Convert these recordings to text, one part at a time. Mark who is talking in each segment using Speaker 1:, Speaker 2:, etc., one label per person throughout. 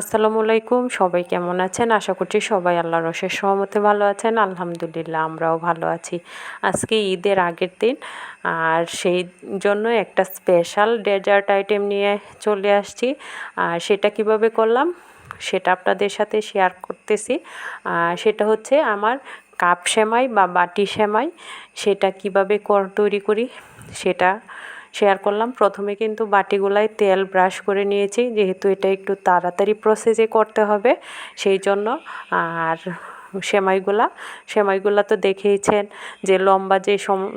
Speaker 1: আসসালামু আলাইকুম, সবাই কেমন আছেন? আশা করছি সবাই আল্লাহ রসের সহমতে ভালো আছেন। আলহামদুলিল্লাহ আমরাও ভালো আছি। আজকে ঈদের আগের দিন, আর সেই জন্য একটা স্পেশাল ডেজার্ট আইটেম নিয়ে চলে আসছি। আর সেটা কীভাবে করলাম, সেটা আপনাদের সাথে শেয়ার করতেছি। সেটা হচ্ছে আমার কাপ সেমাই বা বাটি সেমাই, সেটা কীভাবে কর, তৈরি করি, সেটা শেয়ার করলাম। প্রথমে কিন্তু বাটিগুলায় তেল ব্রাশ করে নিয়েছি। যেহেতু এটা একটু তাড়াতাড়ি প্রসেসে করতে হবে, সেই জন্য আর সেমাইগুলা। সেমাইগুলা তো দেখেইছেন যে লম্বা যে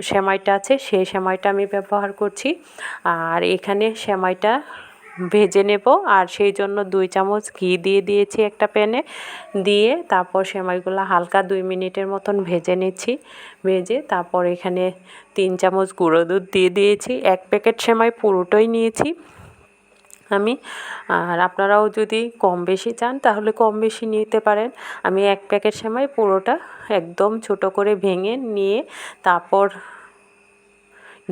Speaker 1: সেমাইটা আছে সেই সেমাইটা আমি ব্যবহার করছি। আর এখানে সেমাইটা ভেজে নেব। আর সেই জন্য দুই চামচ ঘি দিয়ে দিয়েছি একটা প্যানে। দিয়ে তারপর সেমাইগুলো হালকা দুই মিনিটের মতন ভেজে নিচ্ছি। ভেজে তারপর এখানে তিন চামচ গুঁড়ো দুধ দিয়ে দিয়েছি। এক প্যাকেট সেমাই পুরোটাই নিয়েছি আমি। আর আপনারাও যদি কম বেশি চান তাহলে কম বেশি নিতে পারেন। আমি এক প্যাকেট সেমাই পুরোটা একদম ছোট করে ভেঙে নিয়ে তারপর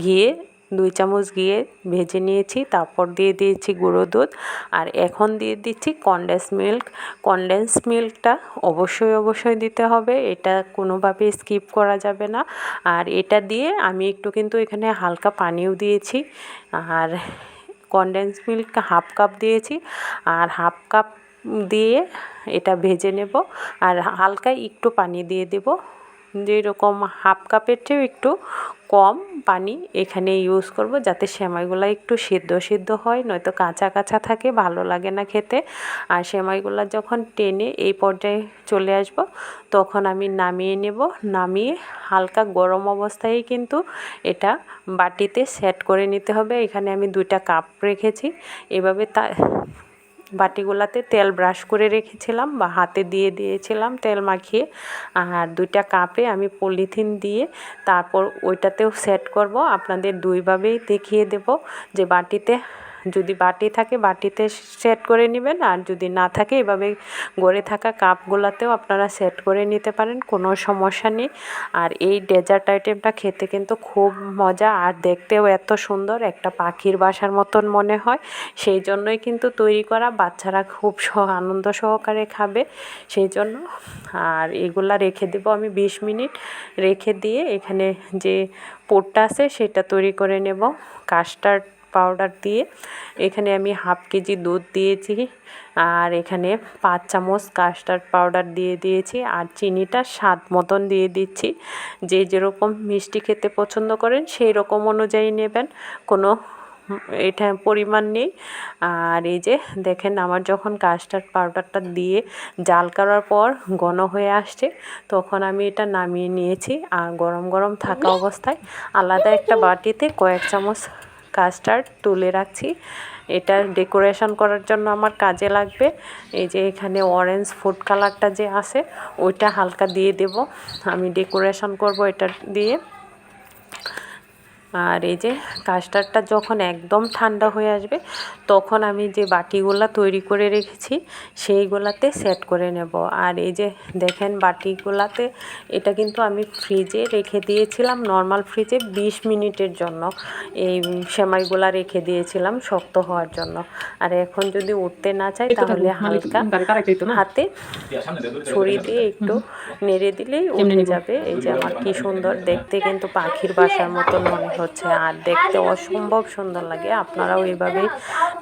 Speaker 1: ঘিয়ে দুই চামচ গিয়ে ভেজে নিয়েছি, তারপর দিয়ে দিয়েছি গুঁড়ো দুধ, আর এখন দিয়ে দিচ্ছি কনডেন্স মিল্ক কনডেন্স মিল্কটা অবশ্যই অবশ্যই দিতে হবে, এটা কোনোভাবে স্কিপ করা যাবে না। আর এটা দিয়ে আমি একটু কিন্তু এখানে হালকা পানিও দিয়েছি, আর কনডেন্স মিল্ক হাফ কাপ দিয়েছি, আর হাফ কাপ দিয়ে এটা ভেজে নেব, আর হালকা একটু পানি দিয়ে দেব। যেরকম হাফ কাপের চেয়েও একটু কম পানি এখানে ইউজ করব যাতে সেমাইগুলো একটু সিদ্ধ সিদ্ধ হয়, নয়তো কাঁচা কাঁচা থাকে, ভালো লাগে না খেতে। আর সেমাইগুলো যখন টেনে এই পর্যায়ে চলে আসব, তখন আমি নামিয়ে নেব। নামিয়ে হালকা গরম অবস্থায় কিন্তু এটা বাটিতে সেট করে নিতে হবে। এখানে আমি দুইটা কাপ রেখেছি। এভাবে তা বাটিগুলাতে তেল ব্রাশ করে রেখেছিলাম বা হাতে দিয়ে দিয়েছিলাম তেল মাখিয়ে। আর দুইটা কাপে আমি পলিথিন দিয়ে তারপর ওইটাতেও সেট করব। আপনাদের দুইভাবেই দেখিয়ে দেব যে বাটিতে যদি বাটি থাকে, বাটিতে সেট করে নেবেন। আর যদি না থাকে, এভাবে গড়ে থাকা কাপগুলোতেও আপনারা সেট করে নিতে পারেন, কোনো সমস্যা নেই। আর এই ডেজার্ট আইটেমটা খেতে কিন্তু খুব মজা, আর দেখতেও এত সুন্দর, একটা পাখির বাসার মতন মনে হয়। সেই জন্যই কিন্তু তৈরি করা, বাচ্চারা খুব আনন্দ সহকারে খাবে, সেই জন্য। আর এগুলা রেখে দেবো আমি বিশ মিনিট। রেখে দিয়ে এখানে যে পোটটা আছে, সেটা তৈরি করে নেব। কাস্টার্ড পাউডার দিয়ে। এখানে আমি হাফ কেজি দুধ দিয়েছি আর এখানে পাঁচ চামচ কাস্টার্ড পাউডার দিয়ে দিয়েছি আর চিনিটা স্বাদ মতন দিয়ে দিচ্ছি। যে যেরকম মিষ্টি খেতে পছন্দ করেন সেই রকম অনুযায়ী নেবেন। কোনো এটা পরিমাণ নেই। আর এই যে দেখেন আমার যখন কাস্টার্ড পাউডারটা দিয়ে জাল করার পর ঘন হয়ে আসছে, তখন আমি এটা নামিয়ে নিয়েছি। আর গরম গরম থাকা অবস্থায় আলাদা একটা বাটিতে কয়েক চামচ কাস্টার্ড তুলে রাখছি। এটা ডেকোরেশন করার জন্য আমার কাজে লাগবে। এই যে এখানে অরেঞ্জ ফুড কালারটা যে আছে, ওইটা হালকা দিয়ে দেব। আমি ডেকোরেশন করব এটা দিয়ে। আর এই যে কাস্টার্ডটা যখন একদম ঠান্ডা হয়ে আসবে তখন আমি যে বাটিগুলা তৈরি করে রেখেছি সেইগুলাতে সেট করে নেব। আর এই যে দেখেন বাটিগুলাতে এটা কিন্তু আমি ফ্রিজে রেখে দিয়েছিলাম নর্মাল ফ্রিজে ২০ মিনিটের জন্য। এই সেমাইগুলা রেখে দিয়েছিলাম শক্ত হওয়ার জন্য। আর এখন যদি উঠতে না চাই তাহলে হালকা হাতে ছড়ি দিয়ে একটু নেড়ে দিলেই উঠে যাবে। এই যে আমার কি সুন্দর দেখতে কিন্তু পাখির বাসার মতন মনে হচ্ছে। আর দেখতে অসম্ভব সুন্দর লাগে। আপনারাও এইভাবেই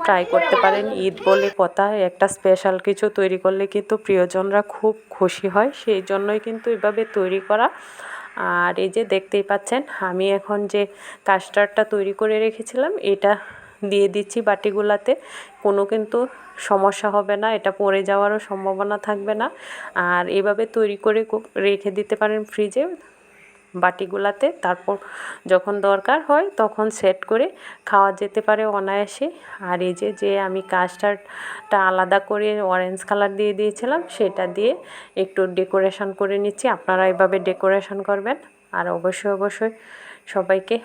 Speaker 1: ট্রাই করতে পারেন। ঈদ বলে কথা, একটা স্পেশাল কিছু তৈরি করলে কিন্তু প্রিয়জনরা খুব খুশি হয়। সেই জন্যই কিন্তু এভাবে তৈরি করা। আর এই যে দেখতেই পাচ্ছেন, আমি এখন যে কাস্টার্ডটা তৈরি করে রেখেছিলাম, এটা দিয়ে দিচ্ছি বাটিগুলাতে। কোনো কিন্তু সমস্যা হবে না, এটা পড়ে যাওয়ারও সম্ভাবনা থাকবে না। আর এভাবে তৈরি করে রেখে দিতে পারেন ফ্রিজে বাটিগুলাতে তারপর যখন দরকার হয় তখন সেট করে খাওয়া যেতে পারে অনায়াসে। আর এই যে যে আমি কাস্টার্ডটা আলাদা করে অরেঞ্জ কালার দিয়ে দিয়েছিলাম সেটা দিয়ে একটু ডেকোরেশন করে নিচ্ছি। আপনারা এভাবে ডেকোরেশন করবেন আর অবশ্যই অবশ্যই সবাইকে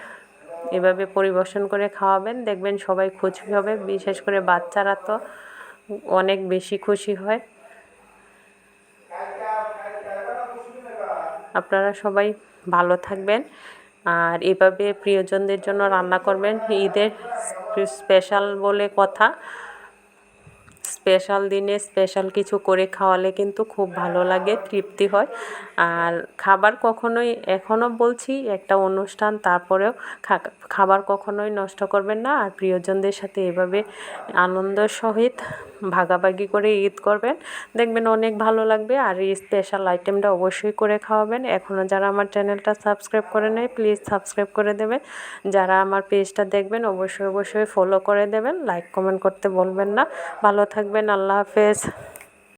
Speaker 1: এভাবে পরিবেশন করে খাওয়াবেন। দেখবেন সবাই খুশি হবে, বিশেষ করে বাচ্চারা তো অনেক বেশি খুশি হয়। আপনারা সবাই ভালো থাকবেন। আর এভাবে প্রিয়জনদের জন্য রান্না করবেন। ঈদের স্পেশাল বলে কথা। স্পেশাল দিনে স্পেশাল কিছু করে খাওয়ালে কিন্তু খুব ভালো লাগে, তৃপ্তি হয়। আর খাবার কখনোই, এখনও বলছি, একটা অনুষ্ঠান তারপরেও খাবার কখনোই নষ্ট করবেন না। আর প্রিয়জনদের সাথে এভাবে আনন্দ সহিত ভাগাভাগি করে ঈদ করবেন, দেখবেন অনেক ভালো লাগবে। আর এই স্পেশাল আইটেমটা অবশ্যই করে খাওয়াবেন। এখনও যারা আমার চ্যানেলটা সাবস্ক্রাইব করে নেয় প্লিজ সাবস্ক্রাইব করে দেবেন। যারা আমার পেজটা দেখবেন, অবশ্যই অবশ্যই ফলো করে দেবেন। লাইক কমেন্ট করতে বলবেন না। ভালো থাকবেন আল্লাহ হাফেজ।